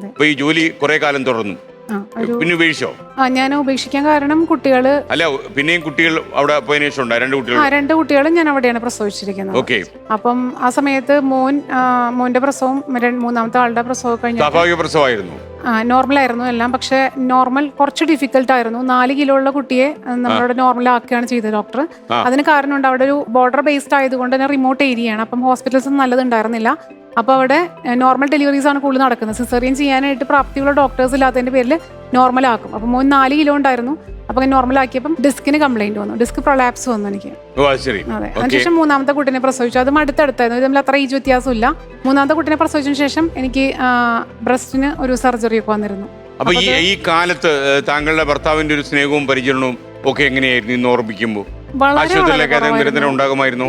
അപ്പൊ ഈ ജോലി കുറെ കാലം തുടർന്നു. ആ ഒരു പിന്നെ ഉപേക്ഷിച്ചോ? ആ ഞാൻ ഉപേക്ഷിക്കാൻ കാരണം കുട്ടികൾ അല്ല പിന്നെയും കുട്ടികൾ അവിടെ പോയതിനു ശേഷം രണ്ട് ആ രണ്ട് കുട്ടികളും ഞാൻ അവിടെയാണ് പ്രസവിച്ചിരിക്കുന്നത്. ഓക്കെ. അപ്പം ആ സമയത്ത് മോൻ ആ, മോന്റെ പ്രസവം മൂന്നാമത്തെ ആളുടെ പ്രസവം കഴിഞ്ഞ സ്വാഭാവിക പ്രസവമായിരുന്നു. നോർമൽ ആയിരുന്നു എല്ലാം. പക്ഷെ നോർമൽ കുറച്ച് ഡിഫിക്കൽട്ട് ആയിരുന്നു. നാല് കിലോ ഉള്ള കുട്ടിയെ ആ, നമ്മളവിടെ നോർമൽ ആക്കുകയാണ് ചെയ്തത് ഡോക്ടർ. ആ. കാരണം ഉണ്ട് അവിടെ ഒരു ബോർഡർ ബേസ്ഡ് ആയതുകൊണ്ട് തന്നെ റിമോട്ട് ഏരിയയാണ് അപ്പം ഹോസ്പിറ്റൽസ് ഒന്നും നല്ലതുണ്ടായിരുന്നില്ല. അപ്പോൾ അവിടെ നോർമൽ ഡെലിവറീസ് ആണ് കൂടുതൽ നടക്കുന്നത്. സിസേറിയൻ ചെയ്യാനായിട്ട് പ്രാപ്തിയുള്ള ഡോക്ടേഴ്സ് ഇല്ലാത്തതിന്റെ പേരിൽ നോർമൽ ആക്കും. അപ്പോൾ മോൻ നാല് കിലോ ഉണ്ടായിരുന്നു. അപ്പം നോർമൽ ആക്കിയപ്പം ഡിസ്കിന് കംപ്ലൈന്റ് വന്നു. ഡിസ്ക് പ്രൊലാപ്സ് വന്നു എനിക്ക്. അതെ. അതിനുശേഷം മൂന്നാമത്തെ കുട്ടിനെ പ്രസവിച്ചു. അതും അടുത്തടുത്തായിരുന്നു. തമ്മിൽ അത്ര ഈജ് വ്യത്യാസമില്ല. മൂന്നാമത്തെ കുട്ടിനെ പ്രസവിച്ചതിന് ശേഷം എനിക്ക് ബ്രസ്റ്റിന് ഒരു സർജറി ഒക്കെ വന്നിരുന്നു. അപ്പൊ ഈ ഈ കാലത്ത് താങ്കളുടെ ഭർത്താവിന്റെ ഒരു സ്നേഹവും പരിചരണവും ഒക്കെ എങ്ങനെയായിരുന്നു ഇന്ന് ഓർമ്മിക്കുമ്പോൾ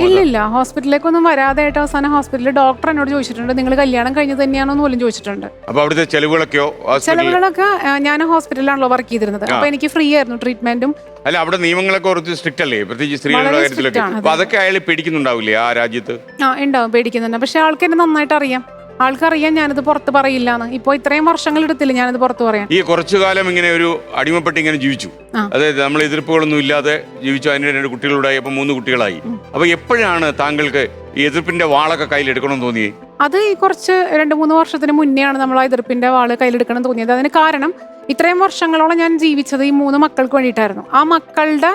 ഇല്ലില്ല ഹോസ്പിറ്റലിലേക്കൊന്നും വരാതായിട്ട് അവസാനം ഹോസ്പിറ്റലിൽ ഡോക്ടർ എന്നോട് ചോദിച്ചിട്ടുണ്ട് നിങ്ങൾ കല്യാണം കഴിഞ്ഞത് തന്നെയാണോ? എന്ന് പോലും ചോദിച്ചിട്ടുണ്ട്. അപ്പൊ അവിടുത്തെ ചെലവുകളൊക്കെയോ ചെലവുകളൊക്കെ ഞാൻ ഹോസ്പിറ്റലിലാണല്ലോ വർക്ക് ചെയ്തിരുന്നത്. അപ്പൊ എനിക്ക് ഫ്രീ ആയിരുന്നു ട്രീറ്റ്മെന്റും അല്ല അവിടെ നിയമങ്ങളൊക്കെ കുറച്ച് സ്ട്രിക്റ്റ് അല്ലേ? പ്രത്യേകിച്ച് സ്ത്രീകളുടെ കാര്യത്തിലൊക്കെ. അപ്പൊ അതൊക്കെ അയാൾ പേടിക്കുന്നുണ്ടാവില്ലേ ആ രാജ്യത്ത്? ആ ഉണ്ടാവും പേടിക്കുന്നുണ്ട്. പക്ഷെ ആൾക്കെന്നെ നന്നായിട്ട് അറിയാം. ആൾക്കറിയാം ഞാനിത് പുറത്ത് പറയില്ല ഇപ്പൊ ഇത്രയും വർഷങ്ങൾ എടുത്തില്ല ഞാനിത് പുറത്ത് പറയാം ഈ കുറച്ചു കാലം ഇങ്ങനെ ഒരു അടിമപ്പെട്ട് ഇങ്ങനെ ജീവിച്ചു. അതായത് നമ്മൾ എതിർപ്പുകളൊന്നും ഇല്ലാതെ ജീവിച്ചു. അതിന് രണ്ട് കുട്ടികളുണ്ടായി അപ്പൊ മൂന്ന് കുട്ടികളായി. അപ്പൊ എപ്പോഴാണ് താങ്കൾക്ക് ഈ എതിർപ്പിന്റെ വാളൊക്കെ കയ്യിൽ എടുക്കണം തോന്നിയേ? അത് ഈ കുറച്ച് രണ്ട് മൂന്ന് വർഷത്തിന് മുന്നെയാണ് നമ്മൾ ആ എതിർപ്പിന്റെ വാൾ കയ്യിലെടുക്കണം തോന്നിയത്. അതിന് കാരണം ഇത്രയും വർഷങ്ങളോളം ഞാൻ ജീവിച്ചത് ഈ മൂന്ന് മക്കൾക്ക് വേണ്ടിയിട്ടായിരുന്നു. ആ മക്കളുടെ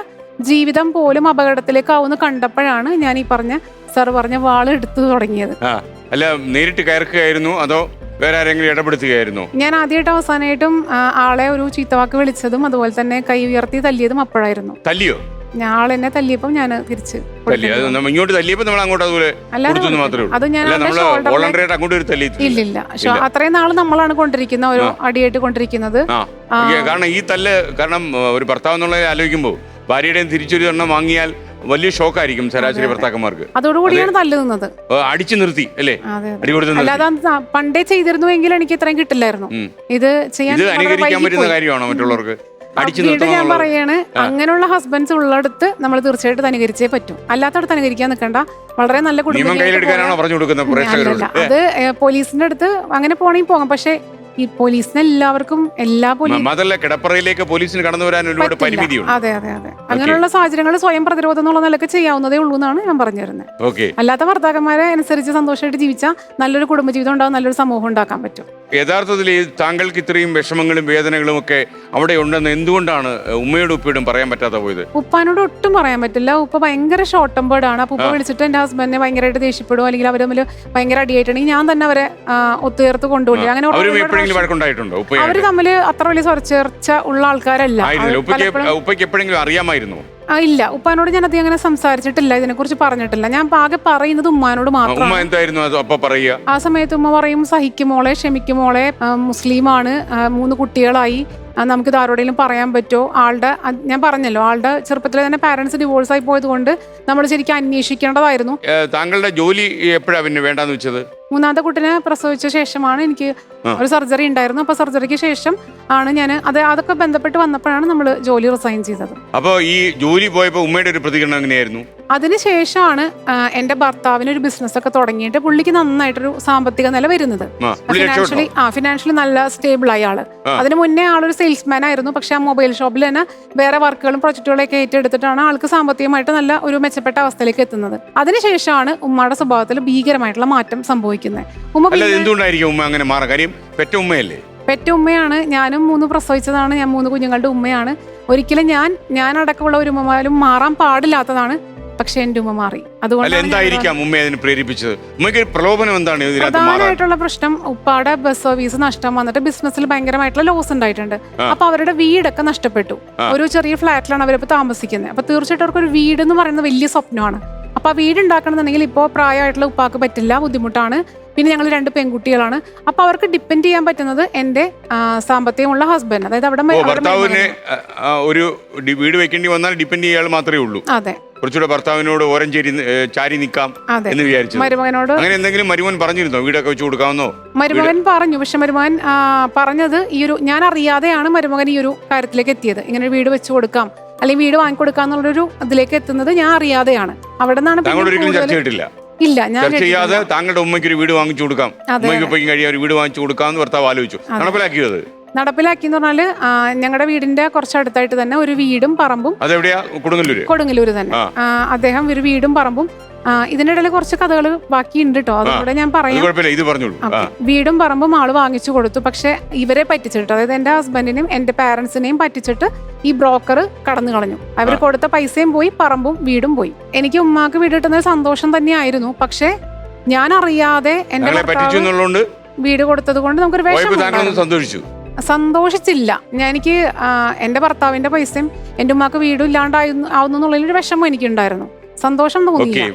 ജീവിതം പോലും അപകടത്തിലേക്ക് അപകടത്തിലേക്കാവുന്ന കണ്ടപ്പോഴാണ് ഞാൻ ഈ പറഞ്ഞ സർ പറഞ്ഞ വാൾ എടുത്തു തുടങ്ങിയത്. അല്ല നേരിട്ട് കയറുകയായിരുന്നു അതോ വേറെ ആരെങ്കിലും ഇടപെടുത്തുകയായിരുന്നു? ഞാൻ ആദ്യമായിട്ട് അവസാനമായിട്ടും ആ, ആളെ ഒരു ചീത്തവാക്ക് വിളിച്ചതും അതുപോലെ തന്നെ കൈ ഉയർത്തി തല്ലിയതും അപ്പോഴായിരുന്നു. തല്ലിയോ? ഞാൻ ആളെന്നെ തല്ലിയപ്പം ഞാൻ തിരിച്ച് തല്ലി. അത് നമ്മ ഇങ്ങോട്ട് തല്ലിയപ്പോ നമ്മൾ അങ്ങോട്ട് അതുപോലെ അല്ലാതെ കൊടുത്തു എന്ന് മാത്രമേ ഉള്ളൂ. അത് ഞാൻ അല്ല വോളണ്ടറി ആയിട്ട് അങ്ങോട്ട് ഒരു തല്ലി. ഇല്ലില്ല. പക്ഷെ അത്രയും നാൾ നമ്മളാണ് കൊണ്ടിരിക്കുന്ന ഒരു അടിയായിട്ട് കൊണ്ടിരിക്കുന്നത്. ആ. കാരണം ഈ തല്ല് കാരണം ഏഹ്, ഒരു ഭർത്താവ് എന്നുള്ളത് ആലോചിക്കുമ്പോൾ ഭാര്യയുടെയും തിരിച്ചൊരു എണ്ണം വാങ്ങിയാൽ വലിയ ഷോക്കായിരിക്കും ശരാശരി ഭർത്താക്കന്മാർക്ക്. അതോടുകൂടിയാണ് തല്ല് നിന്നത്. അടിച്ചു നിർത്തി അല്ലേ? അതെ അതെ. അടി കൊടുത്ത് നിർത്തി. അല്ലാതെ പണ്ടേ ചെയ്തിരുന്നുവെങ്കിൽ എനിക്ക് ഇത്രയും കിട്ടില്ലായിരുന്നു. ഇത് ചെയ്യാൻ ഇത് അനുകരിക്കാൻ പറ്റുന്ന. കാര്യമാണോ മറ്റുള്ളവർക്ക്? ഞാൻ? പറയാണ് അങ്ങനെയുള്ള ഹസ്ബൻഡ്സ് ഉള്ളിടത്ത് നമ്മൾ തീർച്ചയായിട്ടും അനുകരിച്ചേ പറ്റും. അല്ലാത്തടത്ത് അനുകരിക്കാൻ നിൽക്കണ്ട. വളരെ നല്ല കുടുംബം അത് പോലീസിന്റെ അടുത്ത് അങ്ങനെ പോണെങ്കിൽ പോകാം. പക്ഷെ ഈ പോലീസിന് എല്ലാവർക്കും എല്ലാ പോലീസ് അതല്ല കിടപ്പറയിലേക്ക് പോലീസിന് കടന്നു വരാൻ ഒരുപാട് പരിമിതിയുണ്ട്. അതെ അതെ അതെ. അങ്ങനെയുള്ള സാഹചര്യങ്ങൾ സ്വയം പ്രതിരോധം എന്നുള്ള നിലയ്ക്ക് ചെയ്യാവുന്നതേ ഉള്ളൂ എന്നാണ് ഞാൻ പറഞ്ഞു തരുന്നത് അല്ലാത്ത ഭർത്താക്കന്മാരെ അനുസരിച്ച് സന്തോഷമായിട്ട് ജീവിച്ചാൽ നല്ലൊരു കുടുംബജീവിതം ഉണ്ടാവും നല്ലൊരു സമൂഹം ഉണ്ടാക്കാൻ പറ്റും. യഥാർത്ഥത്തിൽ ഈ താങ്കൾക്ക് ഇത്രയും വിഷമങ്ങളും വേദനകളും ഒക്കെ അവിടെ ഉണ്ടെന്ന് എന്തുകൊണ്ടാണ് ഉമ്മയോട് ഉപ്പയോടും പറയാൻ പറ്റാതെ പോയത്? ഉപ്പാനോട് ഒട്ടും പറയാൻ പറ്റില്ല. ഉപ്പ ഭയങ്കര ഷോർട്ട് ടെമ്പേർഡ് ആണ്. അപ്പൊ ഉപ്പ വിളിച്ചിട്ട് എന്റെ ഹസ്ബൻഡിനെ ഭയങ്കരമായിട്ട് ദേഷ്യപ്പെടും അല്ലെങ്കിൽ അവർ തമ്മിൽ ഭയങ്കര അടിയായിട്ടുണ്ടെങ്കിൽ ഞാൻ തന്നെ അവരെ ഒത്തുയർത്ത് ഒത്തുചേർത്ത് കൊണ്ടുപോയി അങ്ങനെ അവർ തമ്മിൽ അത്ര വലിയ സ്വരച്ചേർച്ച ഉള്ള ആൾക്കാരല്ല. ഉപ്പയ്ക്ക് എപ്പോഴെങ്കിലും അറിയാമായിരുന്നു? ഇല്ല. ഉപ്പാനോട് ഞാൻ അധികം അങ്ങനെ സംസാരിച്ചിട്ടില്ല. ഇതിനെക്കുറിച്ച് പറഞ്ഞിട്ടില്ല. ഞാൻ ആകെ പറയുന്നത് ഉമ്മാനോട് ഉമ്മ മാത്രമാണ്. എന്തായിരുന്നു? അത് അപ്പൊ പറയുക. ആ സമയത്ത് ഉമ്മ പറയും സഹിക്കുമോളെ ക്ഷമിക്കുമോളെ ആ, മുസ്ലിമാണ്. ആ, മൂന്ന് കുട്ടികളായി. നമുക്ക് നമുക്കിത് ആരോടെങ്കിലും പറയാൻ പറ്റുമോ ആളുടെ ഞാൻ പറഞ്ഞല്ലോ ആളുടെ ചെറുപ്പത്തിൽ തന്നെ പാരന്റ്സ് ഡിവോഴ്സ് ആയി പോയത് കൊണ്ട് നമ്മൾ ശരിക്കും അന്വേഷിക്കേണ്ടതായിരുന്നു. ഏ, താങ്കളുടെ ജോലി എപ്പോഴാ പിന്നെ വേണ്ടാന്ന് വെച്ചത്? മൂന്നാമത്തെ കുട്ടിനെ പ്രസവിച്ച ശേഷമാണ് എനിക്ക്. ഒരു സർജറി ഉണ്ടായിരുന്നു. അപ്പൊ സർജറിക്ക് ശേഷം ആണ് ഞാൻ അത് അതൊക്കെ ബന്ധപ്പെട്ട് വന്നപ്പോഴാണ് നമ്മൾ ജോലി റിസൈൻ ചെയ്തത്. അപ്പൊ ഈ ജോലി പോയപ്പോ ഉമ്മയുടെ ഒരു പ്രതികരണം എങ്ങനെയായിരുന്നു? അതിനുശേഷമാണ് എന്റെ ഭർത്താവിന് ഒരു ബിസിനസ് ഒക്കെ തുടങ്ങിയിട്ട് പുള്ളിക്ക് നന്നായിട്ടൊരു സാമ്പത്തിക നില വരുന്നത്. ഫിനാൻഷ്യലി ആ ഫിനാൻഷ്യലി നല്ല സ്റ്റേബിൾ ആയ ആൾ. അതിന് മുന്നേ ആളൊരു സെയിൽസ്മാൻ ആയിരുന്നു പക്ഷെ ആ മൊബൈൽ ഷോപ്പിൽ തന്നെ വേറെ വർക്കുകളും പ്രൊജക്റ്റുകളൊക്കെ ഏറ്റെടുത്തിട്ടാണ് ആൾക്ക് സാമ്പത്തികമായിട്ട് നല്ല ഒരു മെച്ചപ്പെട്ട അവസ്ഥയിലേക്ക് എത്തുന്നത്. അതിനുശേഷമാണ് ഉമ്മയുടെ സ്വഭാവത്തിൽ ഭീകരമായിട്ടുള്ള മാറ്റം സംഭവിക്കുന്നത്. ഉമ്മ എന്തുകൊണ്ടായിരിക്കും ഉമ്മ അങ്ങനെ മാറാൻ കാര്യം പെറ്റ ഉമ്മയല്ലേ? പെറ്റ ഉമ്മയാണ്. ഞാനും മൂന്ന് പ്രസവിച്ചതാണ്. ഞാൻ മൂന്ന് കുഞ്ഞുങ്ങളുടെ ഉമ്മയാണ്. ഒരിക്കലും ഞാൻ ഞാൻ അടക്കമുള്ള ഒരു ഉമ്മമാരും മാറാൻ പാടില്ലാത്തതാണ് പക്ഷെ എന്റെ ഉമ്മ മാറി. അല്ല അതുകൊണ്ടാണ് ഞാൻ എന്തായിരിക്കാം ഉമ്മയെ അതിന് പ്രേരിപ്പിച്ചത്? ഉമ്മയ്ക്ക് ഒരു പ്രലോഭനം എന്താണ് ഇതിനകത്ത് മാറാൻ? പ്രധാനമായിട്ടുള്ള പ്രശ്നം ഉപ്പാടെ ബസ് സർവീസ് നഷ്ടം വന്നിട്ട് ബിസിനസ്സിൽ ഭയങ്കരമായിട്ടുള്ള ലോസ് ഉണ്ടായിട്ടുണ്ട്. അപ്പൊ അവരുടെ വീടൊക്കെ നഷ്ടപ്പെട്ടു. ഒരു ചെറിയ ഫ്ലാറ്റിലാണ് അവരിപ്പോ താമസിക്കുന്നത് അപ്പൊ തീർച്ചയായിട്ടും അവർക്ക് ഒരു വീട് എന്ന് പറയുന്നത് വലിയ സ്വപ്നമാണ്. അപ്പൊ ആ വീട് ഉണ്ടാക്കണമെന്നുണ്ടെങ്കിൽ ഇപ്പോ പ്രായമായിട്ടുള്ള ഉപ്പാക്ക് പറ്റില്ല ബുദ്ധിമുട്ടാണ്. പിന്നെ ഞങ്ങൾ രണ്ട് പെൺകുട്ടികളാണ്. അപ്പൊ അവർക്ക് ഡിപ്പെൻഡ് ചെയ്യാൻ പറ്റുന്നത് എന്റെ ആ, സാമ്പത്തികമുള്ള ഹസ്ബൻഡ് അതായത് അവിടെ ഓ അവരുടെ ഭർത്താവിന് മരുമകനാണ്. ആ, ആ, ഒരു ഡി- വീട് വെക്കേണ്ടി വന്നാൽ ഡിപ്പെൻഡ് ചെയ്യാൻ മാത്രമേ ഉള്ളൂ. അതെ. കുറച്ചുകൂടെ ഭർത്താവിനോട് ഓരം ചേരി ചാരി നിൽക്കാം എന്ന് വിചാരിച്ചു മരുമകനോട്? അങ്ങനെ എന്തെങ്കിലും മരുമകൻ പറഞ്ഞിരുന്നോ? വീടൊക്കെ വെച്ച് കൊടുക്കാമെന്നോ മരുമകൻ പറഞ്ഞു പക്ഷെ മരുമകൻ പറഞ്ഞത് ഈ ഒരു ഞാൻ അറിയാതെയാണ് മരുമകൻ ഈ ഒരു കാര്യത്തിലേക്ക് എത്തിയത്. ഇങ്ങനെ വീട് വെച്ച് കൊടുക്കാം അല്ലെങ്കിൽ വീട് വാങ്ങിക്കൊടുക്കാം എന്നുള്ളൊരു ഇതിലേക്ക് എത്തുന്നത് ഞാൻ അറിയാതെയാണ്. അവിടെ നിന്നാണ് ഇല്ല ഞാൻ ചർച്ച ചെയ്യാതെ. താങ്കളുടെ ഉമ്മയ്ക്ക് ഒരു വീട് വാങ്ങിച്ചു കൊടുക്കാം. ഉമ്മയ്ക്ക് കഴിയാൻ ഒരു വീട് വാങ്ങിച്ചു കൊടുക്കാമെന്ന് ഭർത്താവ് ആലോചിച്ചു. നടപ്പിലാക്കിയത് നടപ്പിലാക്കി എന്ന് പറഞ്ഞാൽ ആ, ഞങ്ങളുടെ വീടിന്റെ കുറച്ചടുത്തായിട്ട് തന്നെ ഒരു വീടും പറമ്പും കൊടുങ്ങല്ലൂര്. തന്നെ. അദ്ദേഹം ഒരു വീടും പറമ്പും ഇതിനിടയിൽ കുറച്ച് കഥകൾ ബാക്കിയുണ്ട് കേട്ടോ അതുകൂടെ ഞാൻ പറയാം. വീടും പറമ്പും ആൾ വാങ്ങിച്ചു കൊടുത്തു പക്ഷെ ഇവരെ പറ്റിച്ചിട്ട് അതായത് എന്റെ ഹസ്ബൻഡിനെയും എന്റെ പാരന്റ്സിനെയും പറ്റിച്ചിട്ട് ഈ ബ്രോക്കർ കടന്നു കളഞ്ഞു. അവർ കൊടുത്ത പൈസയും പോയി പറമ്പും വീടും പോയി. എനിക്ക് ഉമ്മാക്ക് വീട് കിട്ടുന്ന സന്തോഷം തന്നെയായിരുന്നു പക്ഷെ ഞാൻ അറിയാതെ എന്റെ വീട് കൊടുത്തത് കൊണ്ട് നമുക്കൊരു വേഷം വിഷമം. സന്തോഷിച്ചു. സന്തോഷിച്ചില്ല. എനിക്ക് എന്റെ ഭർത്താവിന്റെ പൈസയും എന്റെ ഉമ്മാക്ക് വീടും ഇല്ലാണ്ടായിരുന്നു ആവുന്നു എന്നുള്ളതിലൊരു വിഷമം എനിക്കുണ്ടായിരുന്നു. സന്തോഷം തോന്നിയില്ല.